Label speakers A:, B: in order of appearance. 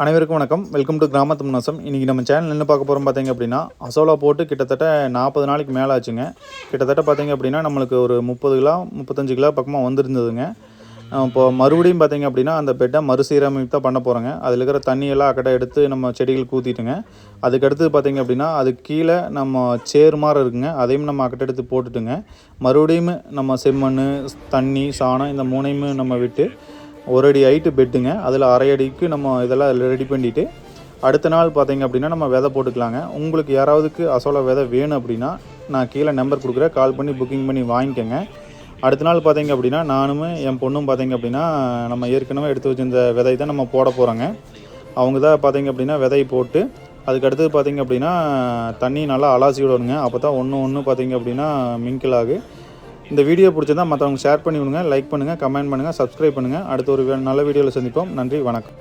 A: அனைவருக்கும் வணக்கம். Welcome to கிராமத்து முன்னசம். இன்றைக்கி நம்ம சேனல் என்ன பார்க்க போகிறோம் பார்த்தீங்க அப்படின்னா அசோலா போட்டு கிட்டத்தட்ட நாற்பது நாளைக்கு மேலே ஆச்சுங்க. கிட்டத்தட்ட பார்த்தீங்க அப்படின்னா நம்மளுக்கு ஒரு முப்பது கிலோ முப்பத்தஞ்சு கிலோ பக்கமாக வந்திருந்ததுங்க. இப்போ மறுபடியும் பார்த்தீங்க அப்படின்னா அந்த பெட்டை மறுசீரமைப்பு தான் பண்ண போகிறோங்க அதில் இருக்கிற தண்ணியெல்லாம் அக்கடை எடுத்து நம்ம செடிகளுக்கு ஊற்றிட்டுங்க அதுக்கடுத்து பார்த்தீங்க அப்படின்னா அதுக்கு கீழே நம்ம சேர் மாதிரி இருக்குங்க. அதையும் நம்ம அக்கட்டை எடுத்து போட்டுட்டுங்க. மறுபடியும் நம்ம செம்மண் தண்ணி சாணம் இந்த மூணையும் நம்ம விட்டு ஒரு அடி ஹைட்டு பெட்டுங்க அதில் அரை அடிக்கு நம்ம இதெல்லாம் ரெடி பண்ணிவிட்டு அடுத்த நாள் பார்த்தீங்க அப்படின்னா நம்ம விதை போட்டுக்கலாங்க. உங்களுக்கு யாராவதுக்கு அசோலா விதை வேணும் அப்படின்னா நான் கீழே நம்பர் கொடுக்குறேன். கால் பண்ணி புக்கிங் பண்ணி வாங்கிக்கோங்க. அடுத்த நாள் பார்த்தீங்க அப்படின்னா நானும் என் பொண்ணும் பார்த்தீங்க அப்படின்னா நம்ம ஏற்கனவே எடுத்து வச்சிருந்த விதை தான் நம்ம போட போகிறோங்க அவங்க தான் பார்த்தீங்க அப்படின்னா விதை போட்டு அதுக்கு அடுத்தது பார்த்தீங்க அப்படின்னா தண்ணி நல்லா அலாசி விடணுங்க. அப்போ தான் ஒன்று ஒன்று பார்த்தீங்க அப்படின்னா மிங்கிள் ஆகு. இந்த வீடியோ பிடிச்சிருந்தா மற்றவங்க ஷேர் பண்ணி விடுங்க லைக் பண்ணுங்கள் கமெண்ட் பண்ணுங்கள் சப்ஸ்கிரைப் பண்ணுங்கள் அடுத்த ஒரு நல்ல வீடியோவில் சந்திப்போம். நன்றி வணக்கம்.